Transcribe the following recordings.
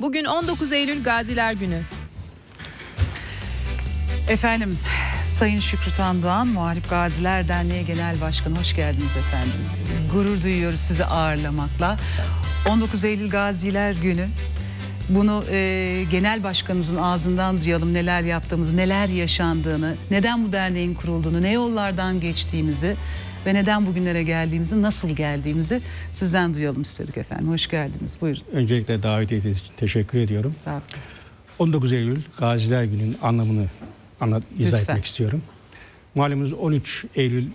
Bugün 19 Eylül Gaziler Günü. Efendim Sayın Şükrü Tandoğan Muharip Gaziler Derneği Genel Başkanı hoş geldiniz efendim. Gurur duyuyoruz sizi ağırlamakla. 19 Eylül Gaziler Günü. Bunu e, genel başkanımızın ağzından duyalım neler yaptığımızı, neler yaşandığını, neden bu derneğin kurulduğunu, ne yollardan geçtiğimizi ve neden bugünlere geldiğimizi, nasıl geldiğimizi sizden duyalım istedik efendim. Hoş geldiniz. Buyurun. Öncelikle davet ettiğiniz için teşekkür ediyorum. Sağ olun. 19 Eylül Gaziler Günü'nün anlamını anlat, izah Lütfen. etmek istiyorum. Malumunuz 13 Eylül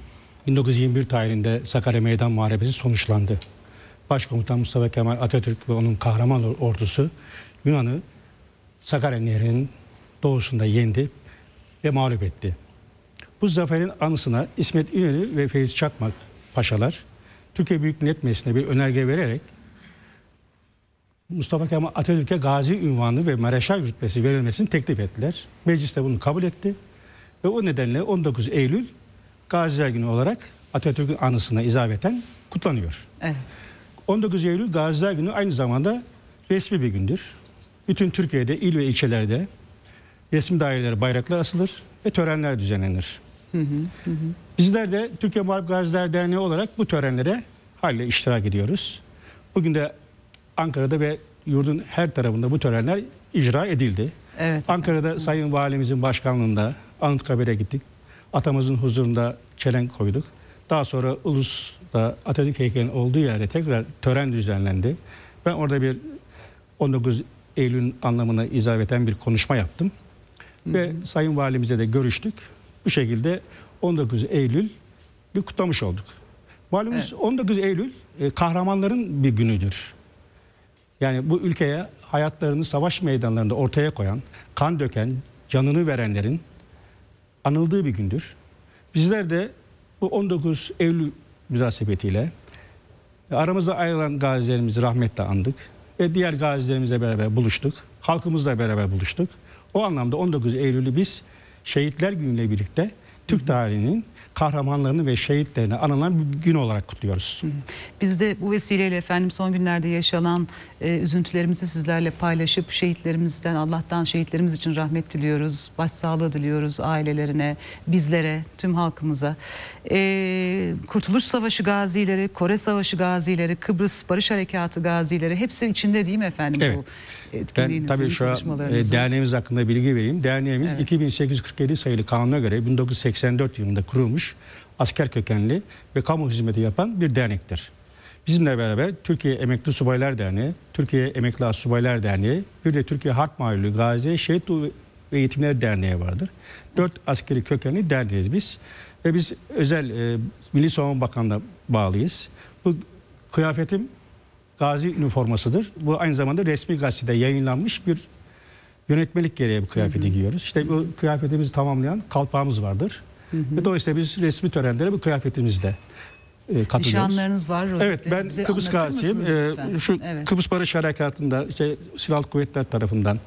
1921 tarihinde Sakarya Meydan Muharebesi sonuçlandı. Başkomutan Mustafa Kemal Atatürk ve onun kahraman ordusu Yunan'ı Sakarya Nehri'nin doğusunda yendi ve mağlup etti. Bu zaferin anısına İsmet İnönü ve Feyzi Çakmak paşalar Türkiye Büyük Millet Meclisi'ne bir önerge vererek Mustafa Kemal Atatürk'e gazi ünvanı ve mareşal rütbesi verilmesini teklif ettiler. Meclis de bunu kabul etti. Ve o nedenle 19 Eylül Gaziler Günü olarak Atatürk'ün anısına izafeten kutlanıyor. Evet. 19 Eylül Gaziler Günü aynı zamanda resmi bir gündür. Bütün Türkiye'de il ve ilçelerde resmi dairelere bayraklar asılır ve törenler düzenlenir. Bizler de Türkiye Muharip Gaziler Derneği olarak bu törenlere halle iştirak ediyoruz. Bugün de Ankara'da ve yurdun her tarafında bu törenler icra edildi. Evet. Ankara'da Sayın Valimizin başkanlığında Anıtkabir'e gittik. Atamızın huzurunda çelenk koyduk. Daha sonra Ulus'ta Atatürk heykelinin olduğu yerde tekrar tören düzenlendi. Ben orada bir 19 Eylül anlamına izafeten bir konuşma yaptım. Ve Sayın Valimizle de görüştük. Bu şekilde 19 Eylül bir kutlamış olduk. Malumunuz 19 Eylül e, kahramanların bir günüdür. Yani bu ülkeye hayatlarını savaş meydanlarında ortaya koyan, kan döken, canını verenlerin anıldığı bir gündür. Bizler de bu 19 Eylül münasebetiyle aramızda ayrılan gazilerimizi rahmetle andık ve diğer gazilerimizle beraber buluştuk. Halkımızla beraber buluştuk. O anlamda 19 Eylül'ü biz Şehitler Günü'yle birlikte Türk tarihinin kahramanlarını ve şehitlerini anılan bir gün olarak kutluyoruz. Biz de bu vesileyle efendim son günlerde yaşanan e, üzüntülerimizi sizlerle paylaşıp şehitlerimizden Allah'tan şehitlerimiz için rahmet diliyoruz. Başsağlığı diliyoruz ailelerine, bizlere, tüm halkımıza. E, Kurtuluş Savaşı gazileri, Kore Savaşı gazileri, Kıbrıs Barış Harekatı gazileri hepsi içinde değil mi efendim Evet. bu Ben etkinliğinizin, tabii şu e, çalışmalarınızın? derneğimiz hakkında bilgi vereyim. Derneğimiz 2847 sayılı kanuna göre 1984 yılında kurulmuş asker kökenli ve kamu hizmeti yapan bir dernektir. Bizimle beraber Türkiye Emekli Subaylar Derneği, Türkiye Emekli Astsubaylar Derneği, bir de Türkiye Harp Mahallü Gazi Şehit ve Eğitimler Derneği vardır. Dört askeri kökenli derneğiz biz. Ve biz özel e, Milli Savunma Bakanlığı'na bağlıyız. Bu kıyafetim gazi üniformasıdır. Bu aynı zamanda resmi gazetede yayınlanmış bir yönetmelik gereği bu kıyafeti giyiyoruz. İşte bu kıyafetimizi tamamlayan kalpağımız vardır. Ve dolayısıyla biz resmi törenlere bu kıyafetimizle e, katılıyoruz. Nişanlarınız var. rozetleri. Evet ben Bize Kıbrıs mısınız Ee, şu Evet. Kıbrıs Barış Harekatı'nda işte Silahlı Kuvvetler tarafından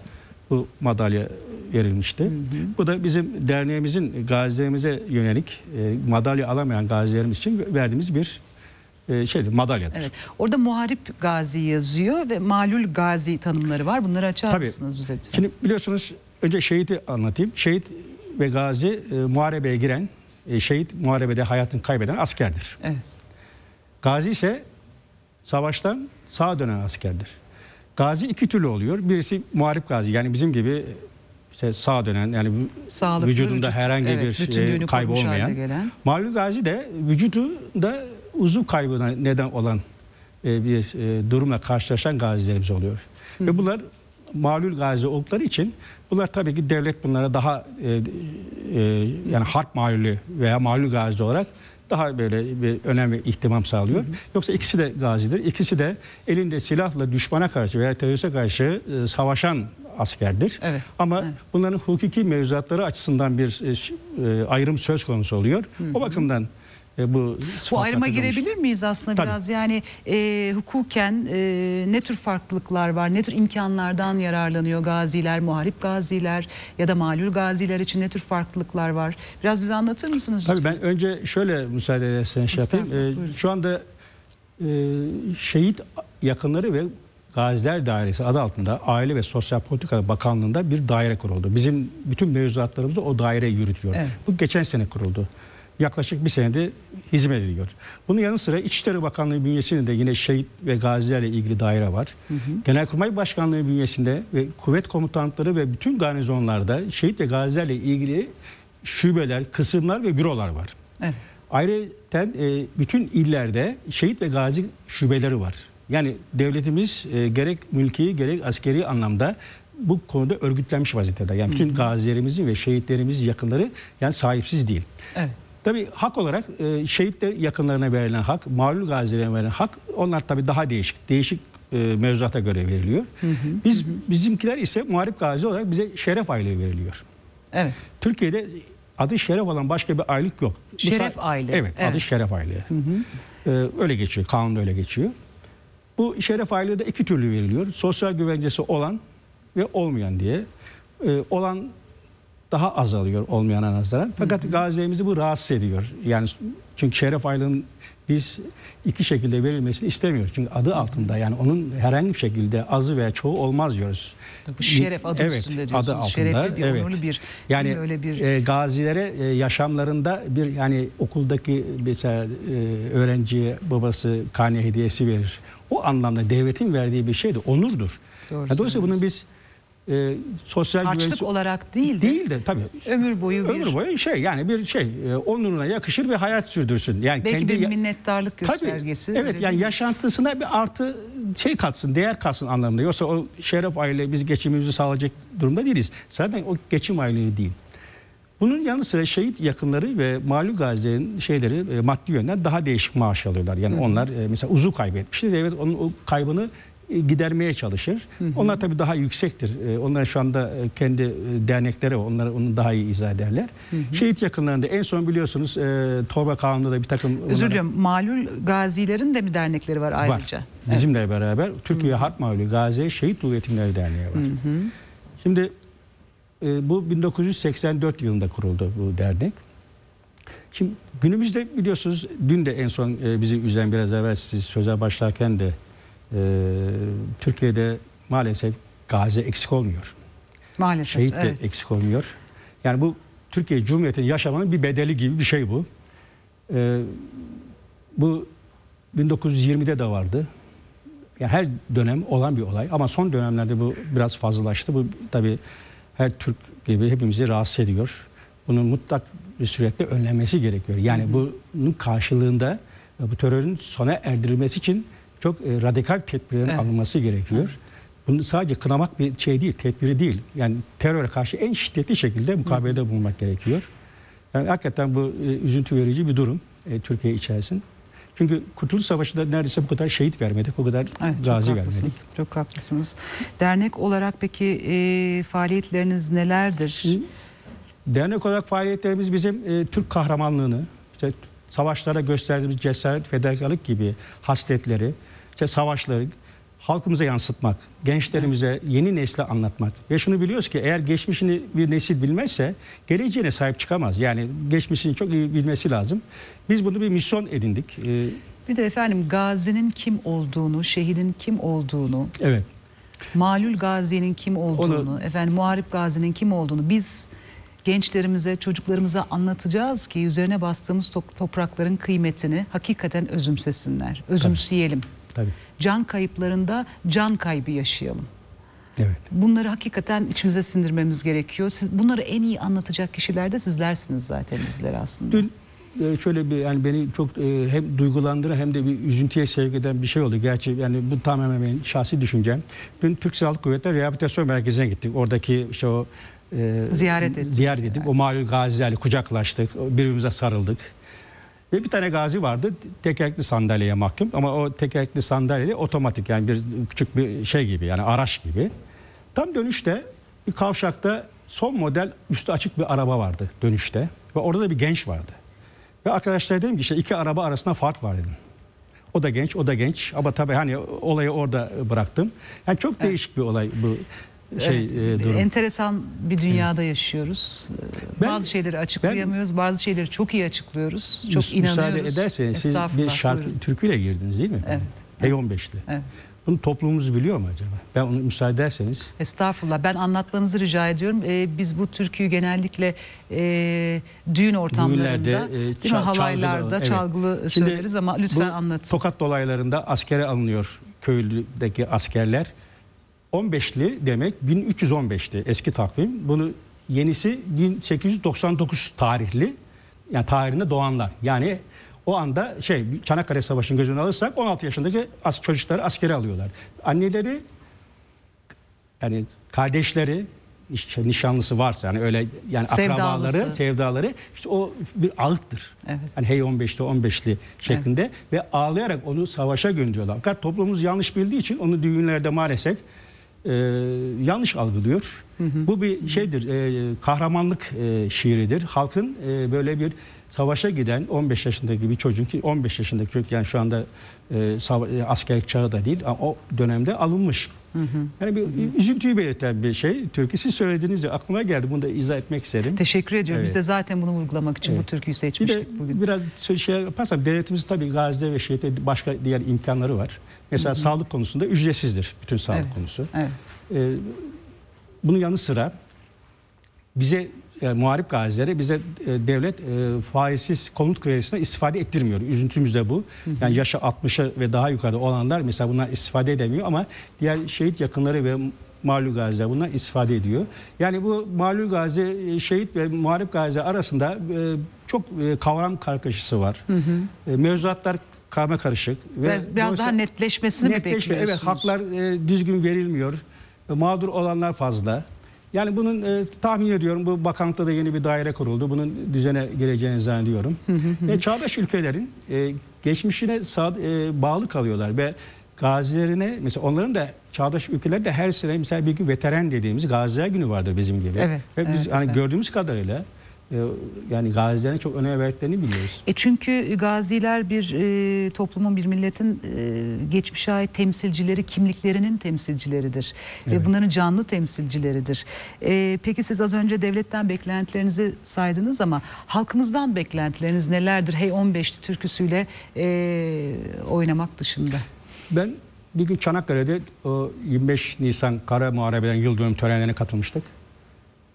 bu madalya verilmişti. Bu da bizim derneğimizin gazilerimize yönelik e, madalya alamayan gazilerimiz için verdiğimiz bir e, şeydir, madalyadır. Evet. Orada muharip gazi yazıyor ve malul gazi tanımları var. Bunları açar Tabii. mısınız bize lütfen? Şimdi biliyorsunuz önce şehidi anlatayım. Şehit ve gazi e, muharebeye giren, e, şehit muharebede hayatını kaybeden askerdir. Evet. Gazi ise savaştan sağa dönen askerdir. Gazi iki türlü oluyor. Birisi muharip gazi yani bizim gibi işte sağa dönen yani Sağlıklı vücudunda vücut, herhangi evet, bir e, kaybı olmayan. Malul gazi de vücudunda uzuv kaybına neden olan e, bir e, durumla karşılaşan gazilerimiz oluyor. Ve bunlar malul gazi oldukları için bunlar tabii ki devlet bunlara daha e, e, yani harp malulü veya malul gazi olarak daha böyle bir önem ve ihtimam sağlıyor. Yoksa ikisi de gazidir. İkisi de elinde silahla düşmana karşı veya teröriste karşı e, savaşan askerdir. Evet, Ama evet. bunların hukuki mevzuatları açısından bir e, e, ayrım söz konusu oluyor. O bakımdan e, bu Bu ayrıma takılmış. girebilir miyiz aslında Tabii. biraz? Yani e, hukuken e, ne tür farklılıklar var? Ne tür imkanlardan yararlanıyor gaziler, muharip gaziler ya da malul gaziler için ne tür farklılıklar var? Biraz bize anlatır mısınız? Tabii ben önce şöyle müsaade edersen şey yapayım. Buyurun. şu anda e, şehit yakınları ve Gaziler Dairesi adı altında Aile ve Sosyal Politika Bakanlığı'nda bir daire kuruldu. Bizim bütün mevzuatlarımızı o daire yürütüyor. Evet. Bu geçen sene kuruldu. Yaklaşık bir senede hizmet ediyor. Bunun yanı sıra İçişleri Bakanlığı bünyesinde de yine şehit ve gazilerle ilgili daire var. Genelkurmay Başkanlığı bünyesinde ve kuvvet komutanlıkları ve bütün garnizonlarda şehit ve gazilerle ilgili şubeler, kısımlar ve bürolar var. Evet. Ayrıca e, bütün illerde şehit ve gazi şubeleri var. Yani devletimiz e, gerek mülki gerek askeri anlamda bu konuda örgütlenmiş vaziyette. Yani bütün gazilerimizin ve şehitlerimizin yakınları yani sahipsiz değil. Evet. Tabii hak olarak e, şehitler yakınlarına verilen hak, mağlul gazilere verilen hak onlar tabii daha değişik. Değişik e, mevzuata göre veriliyor. Biz bizimkiler ise muharip gazi olarak bize şeref aylığı veriliyor. Evet. Türkiye'de adı şeref olan başka bir aylık yok. Şeref aylığı, Evet, evet. adı şeref aylığı. Ee, öyle geçiyor, kanunda öyle geçiyor. Bu şeref aylığı da iki türlü veriliyor. Sosyal güvencesi olan ve olmayan diye. Ee, olan daha azalıyor olmayana nazaran. Fakat gazilerimizi bu rahatsız ediyor. Yani çünkü şeref aylığının biz iki şekilde verilmesini istemiyoruz. Çünkü adı altında yani onun herhangi bir şekilde azı veya çoğu olmaz diyoruz. Bu şeref adı evet, üstünde adı diyorsunuz. altında, Şerefli bir, evet. onurlu bir, Yani öyle bir e, gazilere e, yaşamlarında bir yani okuldaki mesela e, öğrenciye babası karne hediyesi verir. O anlamda devletin verdiği bir şey de onurdur. Doğru Ya Dolayısıyla bunun biz e, sosyal harçlık güvenlik olarak değil de değil de tabii ömür boyu bir ömür boyu şey yani bir şey e, onuruna yakışır ve hayat sürdürsün. Yani belki kendi bir minnettarlık Tabii, göstergesi. evet öyle yani mi? yaşantısına bir artı şey katsın, değer katsın anlamında. Yoksa o şeref aile biz geçimimizi sağlayacak durumda değiliz. Zaten o geçim aylığı değil. Bunun yanı sıra şehit yakınları ve malum gazilerin şeyleri e, maddi yönden daha değişik maaş alıyorlar. Yani onlar e, mesela uzu kaybetmiştir. Evet onun o kaybını gidermeye çalışır. Onlar tabii daha yüksektir. E, Onlar şu anda e, kendi e, dernekleri var. Onlar onu daha iyi izah ederler. Şehit yakınlarında en son biliyorsunuz e, Torba Kanunu'nda da bir takım Özür onlara- diliyorum. Malul gazilerin de mi dernekleri var ayrıca? Var. Bizimle beraber Türkiye Harp Mağlubu Gazi Şehit Ruh Yetimleri Derneği var. Şimdi e, bu 1984 yılında kuruldu bu dernek. Şimdi günümüzde biliyorsunuz dün de en son e, bizi üzen biraz evvel siz söze başlarken de e, Türkiye'de maalesef gazi eksik olmuyor. Maalesef. Şehit de evet. eksik olmuyor. Yani bu Türkiye Cumhuriyeti'nin yaşamanın bir bedeli gibi bir şey bu. Ee, bu 1920'de de vardı. Yani her dönem olan bir olay ama son dönemlerde bu biraz fazlalaştı. Bu tabii her Türk gibi hepimizi rahatsız ediyor. Bunun mutlak bir süretle önlenmesi gerekiyor. Yani bunun karşılığında bu terörün sona erdirilmesi için çok e, radikal tedbirlerin Evet. alınması gerekiyor. Bunu sadece kınamak bir şey değil, tedbiri değil. Yani teröre karşı en şiddetli şekilde mukabelede bulunmak gerekiyor. Yani hakikaten bu e, üzüntü verici bir durum e, Türkiye içerisinde. Çünkü Kurtuluş Savaşı'nda neredeyse bu kadar şehit vermedik, bu kadar Evet, çok gazi haklısınız. vermedik. Çok haklısınız. Dernek olarak peki e, faaliyetleriniz nelerdir? Dernek olarak faaliyetlerimiz bizim e, Türk kahramanlığını, işte savaşlara gösterdiğimiz cesaret, fedakarlık gibi hasletleri, işte savaşları halkımıza yansıtmak, gençlerimize, yeni nesle anlatmak. Ve şunu biliyoruz ki eğer geçmişini bir nesil bilmezse geleceğine sahip çıkamaz. Yani geçmişini çok iyi bilmesi lazım. Biz bunu bir misyon edindik. E, Bir de efendim gazinin kim olduğunu, şehidin kim olduğunu, evet. malul gazinin kim olduğunu, Onu- efendim muharip gazinin kim olduğunu biz gençlerimize, çocuklarımıza anlatacağız ki üzerine bastığımız top- toprakların kıymetini hakikaten özümsesinler. Özümseyelim. Tabii. Can kayıplarında can kaybı yaşayalım. Evet. Bunları hakikaten içimize sindirmemiz gerekiyor. Siz bunları en iyi anlatacak kişiler de sizlersiniz zaten bizler aslında. Dün e, şöyle bir yani beni çok e, hem duygulandıran hem de bir üzüntüye sevk eden bir şey oldu. Gerçi yani bu tamamen benim şahsi düşüncem. Dün Türk Silahlı Kuvvetleri Rehabilitasyon Merkezi'ne gittik. Oradaki işte o e, Ziyaret ettiniz. Ziyaret ettik. O malum gazilerle kucaklaştık. Birbirimize sarıldık. Ve bir tane gazi vardı tekerlekli sandalyeye mahkum ama o tekerlekli sandalye otomatik yani bir küçük bir şey gibi yani araç gibi. Tam dönüşte bir kavşakta son model üstü açık bir araba vardı dönüşte ve orada da bir genç vardı. Ve arkadaşlar dedim ki işte iki araba arasında fark var dedim. O da genç, o da genç ama tabii hani olayı orada bıraktım. Yani çok değişik bir olay bu şey Evet, e, durum. enteresan bir dünyada yaşıyoruz. Ben- bazı şeyleri açıklayamıyoruz, bazı şeyleri çok iyi açıklıyoruz. Çok Müs- inanıyoruz. Müsaade ederseniz siz bir şarkı buyurun. türküyle girdiniz değil mi? Evet. Hey 15'li. Evet. Bunu toplumumuz biliyor mu acaba? Ben onu müsaade ederseniz. Estağfurullah. Ben anlatmanızı rica ediyorum. Ee, biz bu türküyü genellikle e, düğün ortamlarında, Düğünlerde, e, çal- halaylarda çalgılı, evet. çalgılı Şimdi söyleriz ama lütfen anlatın. Tokat dolaylarında askere alınıyor köylüdeki askerler. 15'li demek 1315'ti eski takvim. Bunu yenisi 1899 tarihli. Yani tarihinde doğanlar. Yani o anda şey Çanakkale Savaşı'nın gözünü alırsak 16 yaşındaki as çocukları askere alıyorlar. Anneleri yani kardeşleri işte nişanlısı varsa yani öyle yani Sevdalısı. akrabaları, sevdaları işte o bir ağıttır. Evet. Hani hey 15'li 15'li şeklinde ve ağlayarak onu savaşa gönderiyorlar. Fakat toplumumuz yanlış bildiği için onu düğünlerde maalesef e, yanlış algılıyor. Bu bir şeydir, e, kahramanlık e, şiiridir. Halkın e, böyle bir savaşa giden 15 yaşındaki bir çocuk ki 15 yaşındaki çocuk yani şu anda e, e, askerlik çağı da değil ama o dönemde alınmış. Yani bir üzüntüyü belirten bir şey. Türkü siz söylediğinizde aklıma geldi. Bunu da izah etmek isterim. Teşekkür ediyorum. Biz Evet. de zaten bunu vurgulamak için bu Evet. türküyü Bir de seçmiştik bugün. biraz şey yaparsam devletimizin tabii gazide ve şehirde başka diğer imkanları var. Mesela sağlık konusunda ücretsizdir bütün sağlık Evet. konusu. Evet. Ee, bunun yanı sıra bize e, muharip gazilere bize e, devlet e, faizsiz konut kredisine istifade ettirmiyor. Üzüntümüz de bu. Yani yaşı 60'a ve daha yukarıda olanlar mesela bunlar istifade edemiyor ama diğer şehit yakınları ve malul gaziler bunlar istifade ediyor. Yani bu malul gazi, e, şehit ve muharip gaziler arasında e, çok e, kavram kargaşası var. E, mevzuatlar karma karışık. Ve Biraz, biraz daha netleşmesini mi Netleşme, bekliyorsunuz? evet haklar e, düzgün verilmiyor. E, mağdur olanlar fazla. Yani bunun e, tahmin ediyorum bu bakanlıkta da yeni bir daire kuruldu. Bunun düzene geleceğini zannediyorum. Ve çağdaş ülkelerin e, geçmişine sağ, e, bağlı kalıyorlar ve gazilerine mesela onların da çağdaş ülkelerde her sene mesela bir gün veteran dediğimiz gaziler günü vardır bizim gibi. Evet, Ve biz evet, hani evet. gördüğümüz kadarıyla yani gazilerin çok önem verdiklerini biliyoruz. E çünkü gaziler bir e, toplumun bir milletin e, geçmişe ait temsilcileri, kimliklerinin temsilcileridir. Ve Evet. bunların canlı temsilcileridir. E, peki siz az önce devletten beklentilerinizi saydınız ama halkımızdan beklentileriniz nelerdir? Hey 15'li türküsüyle e, oynamak dışında. Ben bir gün Çanakkale'de o 25 Nisan Kara Muharebe'den yıl dönüm törenlerine katılmıştık.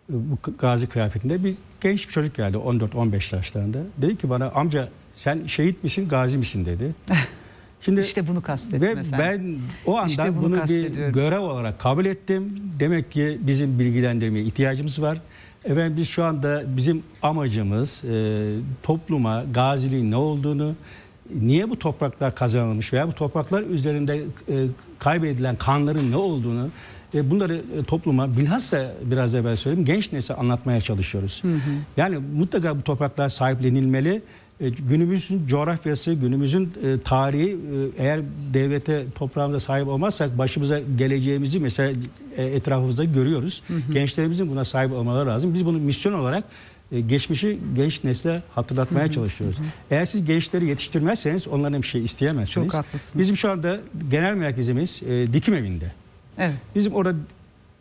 Bu gazi kıyafetinde bir genç bir çocuk geldi 14-15 yaşlarında. Dedi ki bana amca sen şehit misin gazi misin dedi. Şimdi İşte bunu kastettim ve efendim. ben o anda İşte bunu bunu, bir görev olarak kabul ettim. Demek ki bizim bilgilendirmeye ihtiyacımız var. Efendim biz şu anda bizim amacımız e, topluma gaziliğin ne olduğunu, niye bu topraklar kazanılmış veya bu topraklar üzerinde e, kaybedilen kanların ne olduğunu e, bunları e, topluma bilhassa biraz evvel söyledim genç nesle anlatmaya çalışıyoruz. Yani mutlaka bu topraklar sahiplenilmeli. E, günümüzün coğrafyası, günümüzün e, tarihi e, eğer devlete toprağımıza sahip olmazsak başımıza geleceğimizi mesela e, etrafımızda görüyoruz. Gençlerimizin buna sahip olmaları lazım. Biz bunu misyon olarak geçmişi genç nesle hatırlatmaya çalışıyoruz. Eğer siz gençleri yetiştirmezseniz onlardan bir şey isteyemezsiniz. Çok haklısınız. Bizim şu anda genel merkezimiz e, dikim evinde. Evet. Bizim orada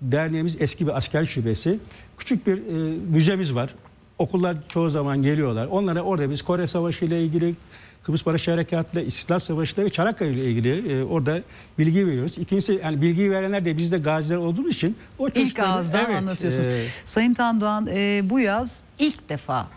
derneğimiz eski bir asker şubesi. Küçük bir e, müzemiz var. Okullar çoğu zaman geliyorlar. Onlara orada biz Kore Savaşı ile ilgili, Kıbrıs Barış Harekatı ile, İstiklal Savaşı ile ve Çanakkale ile ilgili e, orada bilgi veriyoruz. İkincisi yani bilgiyi verenler de biz de gaziler olduğumuz için o İlk çocuklara- ağızdan Evet, anlatıyorsunuz. e, Sayın Tandoğan e, bu yaz ilk defa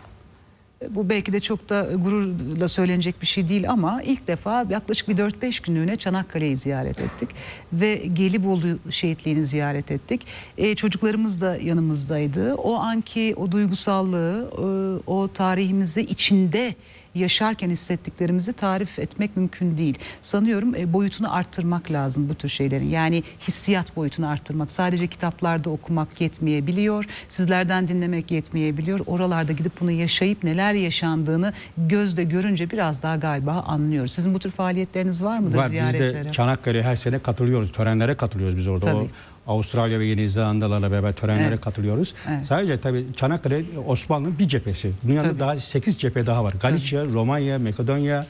bu belki de çok da gururla söylenecek bir şey değil ama ilk defa yaklaşık bir 4-5 günlüğüne Çanakkale'yi ziyaret ettik ve Gelibolu şehitliğini ziyaret ettik. E, çocuklarımız da yanımızdaydı. O anki o duygusallığı, e, o tarihimizi içinde yaşarken hissettiklerimizi tarif etmek mümkün değil. Sanıyorum e, boyutunu arttırmak lazım bu tür şeylerin. Yani hissiyat boyutunu arttırmak. Sadece kitaplarda okumak yetmeyebiliyor. Sizlerden dinlemek yetmeyebiliyor. Oralarda gidip bunu yaşayıp neler yaşandığını gözle görünce biraz daha galiba anlıyoruz. Sizin bu tür faaliyetleriniz var mıdır Var biz ziyaretlere? de Çanakkale'ye her sene katılıyoruz. Törenlere katılıyoruz biz orada. Tabii. O Avustralya ve Yeni Zelandalarla beraber törenlere Evet. katılıyoruz. Evet. Sadece tabii Çanakkale Osmanlı'nın bir cephesi. Dünyada Tabii. daha 8 cephe daha var. Galicia, Romanya, Makedonya,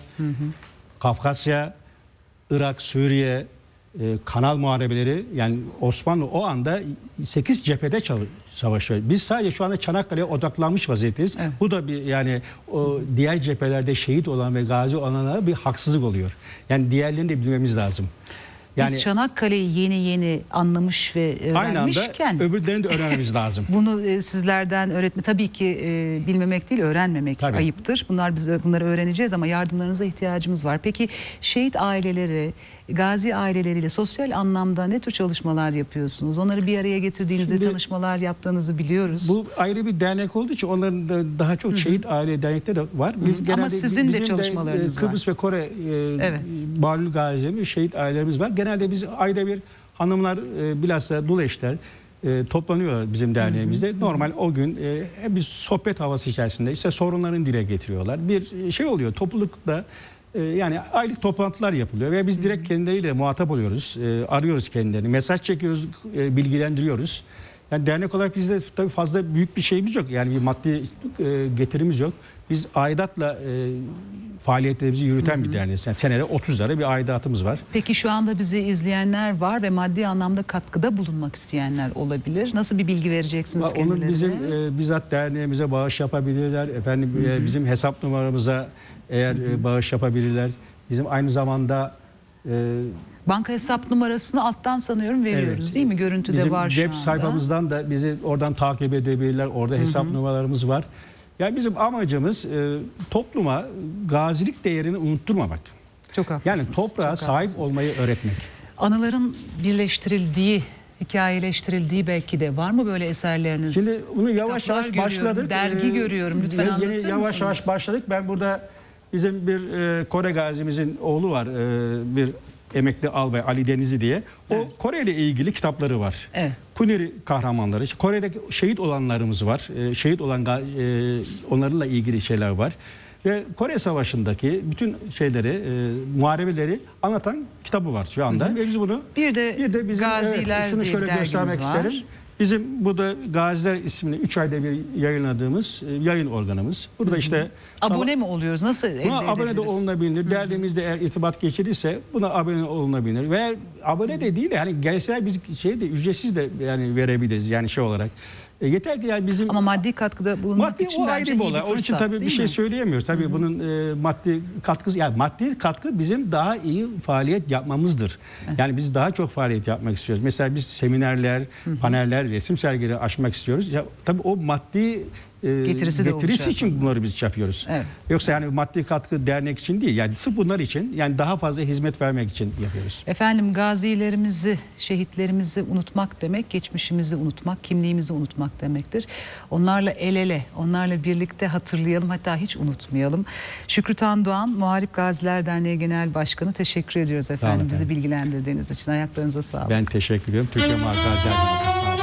Kafkasya, Irak, Suriye, e, kanal muharebeleri yani Osmanlı o anda 8 cephede savaşıyor. Biz sadece şu anda Çanakkale'ye odaklanmış vaziyetteyiz. Evet. Bu da bir yani o diğer cephelerde şehit olan ve gazi olanlara bir haksızlık oluyor. Yani diğerlerini de bilmemiz lazım. Yani Biz Çanakkale'yi yeni yeni anlamış ve aynı öğrenmişken anda öbürlerini de öğrenmemiz lazım. bunu e, sizlerden öğretme tabii ki e, bilmemek değil öğrenmemek Tabii. ayıptır. Bunlar biz bunları öğreneceğiz ama yardımlarınıza ihtiyacımız var. Peki şehit aileleri, gazi aileleriyle sosyal anlamda ne tür çalışmalar yapıyorsunuz? Onları bir araya getirdiğinizde Şimdi- çalışmalar yaptığınızı biliyoruz. Bu ayrı bir dernek olduğu için onların da daha çok şehit aile dernekleri de var. Biz Ama genelde sizin de bizim çalışmalarınız e, Kıbrıs ve Kore e, Evet. malul gazilerimiz, şehit ailelerimiz var. Genelde biz ayda bir hanımlar e, bilhassa dul eşler e, toplanıyorlar bizim derneğimizde. Normal o gün e, bir sohbet havası içerisinde işte sorunlarını dile getiriyorlar. Bir şey oluyor toplulukta e, yani aylık toplantılar yapılıyor ve biz direkt kendileriyle muhatap oluyoruz. E, arıyoruz kendilerini. Mesaj çekiyoruz, e, bilgilendiriyoruz. Yani dernek olarak bizde tabii fazla büyük bir şeyimiz yok. Yani bir maddi e, getirimiz yok. Biz aidatla e, faaliyetlerimizi yürüten bir derneğiz. Yani senede 30 lira bir aidatımız var. Peki şu anda bizi izleyenler var ve maddi anlamda katkıda bulunmak isteyenler olabilir. Nasıl bir bilgi vereceksiniz Onu kendilerine? bizim e, bizzat derneğimize bağış yapabilirler. Efendim e, bizim hesap numaramıza eğer e, bağış yapabilirler. Bizim aynı zamanda e, Banka hesap numarasını alttan sanıyorum veriyoruz Evet. değil mi? Görüntüde Bizim var şu web anda. sayfamızdan da bizi oradan takip edebilirler. Orada hesap numaralarımız var. Yani bizim amacımız e, topluma gazilik değerini unutturmamak. Çok haklısınız. Yani toprağa çok sahip haklısınız. olmayı öğretmek. Anıların birleştirildiği, hikayeleştirildiği belki de var mı böyle eserleriniz? Şimdi bunu yavaş Kitaplar yavaş başladık. dergi Ee, görüyorum. Lütfen yeni- anlatır Yavaş mısınız? yavaş başladık. Ben burada bizim bir e, Kore gazimizin oğlu var. e, bir emekli albay Ali Denizli diye. O Kore ile ilgili kitapları var. Evet. Puneri kahramanları. işte Kore'deki şehit olanlarımız var. E, şehit olan e, onlarla ilgili şeyler var. Ve Kore Savaşı'ndaki bütün şeyleri, e, muharebeleri anlatan kitabı var şu anda. Ve biz bunu Bir de, bir de bizim Gaziler evet, şunu şöyle göstermek var. isterim. Bizim bu da Gaziler isimli 3 ayda bir yayınladığımız e, yayın organımız. Burada işte Abone mi oluyoruz? Nasıl elde Buna abone de edebiliriz? olunabilir. Derneğimizde eğer irtibat geçirirse buna abone olunabilir. Ve abone de değil yani gelseler biz şey de ücretsiz de yani verebiliriz yani şey olarak. E, yeter ki yani bizim Ama maddi katkıda bulunmak Maddi için o bence ayrı bir olay. Onun için tabii bir şey mi? söyleyemiyoruz. Tabii bunun e, maddi katkısı yani maddi katkı bizim daha iyi faaliyet yapmamızdır. Yani biz daha çok faaliyet yapmak istiyoruz. Mesela biz seminerler, paneller, resim sergileri açmak istiyoruz. Ya, tabii o maddi e, Getirisi getirisi için bunları biz yapıyoruz. Evet. Yoksa yani maddi katkı dernek için değil. Yani sırf bunlar için yani daha fazla hizmet vermek için yapıyoruz. Efendim gazilerimizi, şehitlerimizi unutmak demek, geçmişimizi unutmak, kimliğimizi unutmak demektir. Onlarla el ele, onlarla birlikte hatırlayalım hatta hiç unutmayalım. Şükrü Tan Doğan, Muharip Gaziler Derneği Genel Başkanı teşekkür ediyoruz efendim. efendim. Bizi bilgilendirdiğiniz için ayaklarınıza sağlık. Ben teşekkür ediyorum. Türkiye Marka Gazi Derneği'ne sağ olun.